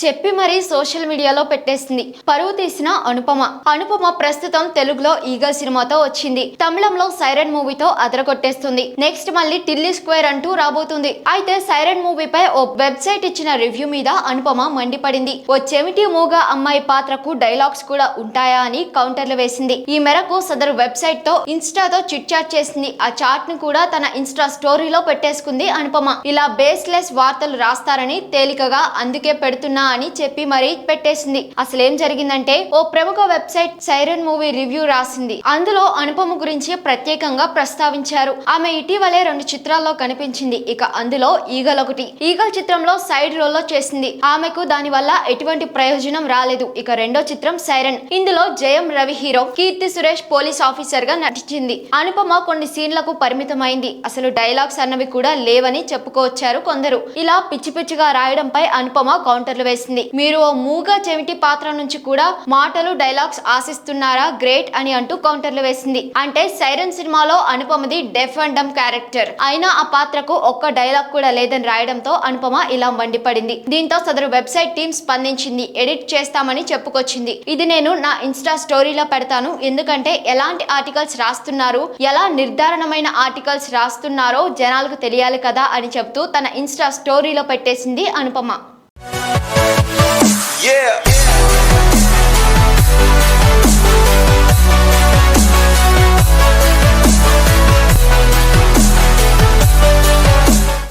చెప్పి మరీ సోషల్ మీడియాలో పెట్టేసింది. పరువు తీసిన అనుపమ. అనుపమ ప్రస్తుతం తెలుగులో ఈగల్ సినిమాతో వచ్చింది. తమిళంలో సైరన్ మూవీతో అదరగొట్టేస్తుంది. నెక్స్ట్ మళ్ళీ టిల్లీ స్క్వేర్ అంటూ రాబోతుంది. అయితే సైరన్ మూవీపై ఓ వెబ్సైట్ ఇచ్చిన రివ్యూ మీద అనుపమ మండిపడింది. ఓ చెమిటి మూగ అమ్మాయి పాత్రకు డైలాగ్స్ కూడా ఉంటాయా అని కౌంటర్లు వేసింది. ఈ మేరకు సదరు వెబ్సైట్తో ఇన్స్టాతో చిట్ చాట్ చేసింది. ఆ చాట్ను కూడా తన ఇన్స్టా స్టోరీలో పెట్టేసుకుంది అనుపమ. ఇలా బేస్లెస్ వార్తలు రాస్తారని తేలికగా అందుకే పెడుతున్నా అని చెప్పి మరీ పెట్టేసింది. అసలు ఏం జరిగిందంటే ఓ ప్రముఖ వెబ్సైట్ సైరన్ మూవీ రివ్యూ రాసింది. అందులో అనుపమ గురించి ప్రత్యేకంగా ప్రస్తావించారు. ఆమె ఇటీవలే రెండు చిత్రాల్లో కనిపించింది. ఇక అందులో ఈగల్ ఒకటి. ఈగల్ చిత్రంలో సైడ్ రోల్లో చేసింది. ఆమెకు దాని వల్ల ఎటువంటి ప్రయోజనం రాలేదు. ఇక రెండో చిత్రం సైరన్. ఇందులో జయం రవి హీరో కీర్తి సురేష్ పోలీస్ ఆఫీసర్గా నటించింది. అనుపమ కొన్ని సీన్లకు పరిమితమైంది. అసలు డైలాగ్స్ అన్నవి కూడా లేవని చెప్పుకోవచ్చారు కొందరు. ఇలా పిచ్చి పిచ్చిగా రాయడంపై అనుపమ కౌంటర్లు వేసింది మీరు ఓ మూగ చెవిటి పాత్ర నుంచి కూడా మాటలు డైలాగ్స్ ఆశిస్తున్నారా? గ్రేట్ అని అంటూ కౌంటర్లు వేసింది. అంటే సైరన్ సినిమాలో అనుపమది డెఫ్ అండ్ డమ్ క్యారెక్టర్. అయినా ఆ పాత్రకు ఒక్క డైలాగ్ కూడా లేదని రాయడంతో అనుపమ ఇలా మండిపడింది. దీంతో సదరు వెబ్సైట్ టీం స్పందించింది. ఎడిట్ చేస్తామని చెప్పుకొచ్చింది. ఇది నేను నా ఇన్స్టా స్టోరీలో పెడతాను. ఎందుకంటే ఎలాంటి ఆర్టికల్స్ రాస్తున్నారు? ఎలా నిర్ధారణమైన ఆర్టికల్స్ రాస్తున్నారో జనాలకు తెలియాలి కదా అని చెప్తూ తన ఇన్స్టా స్టోరీలో పెట్టేసింది అనుపమ. Yeah.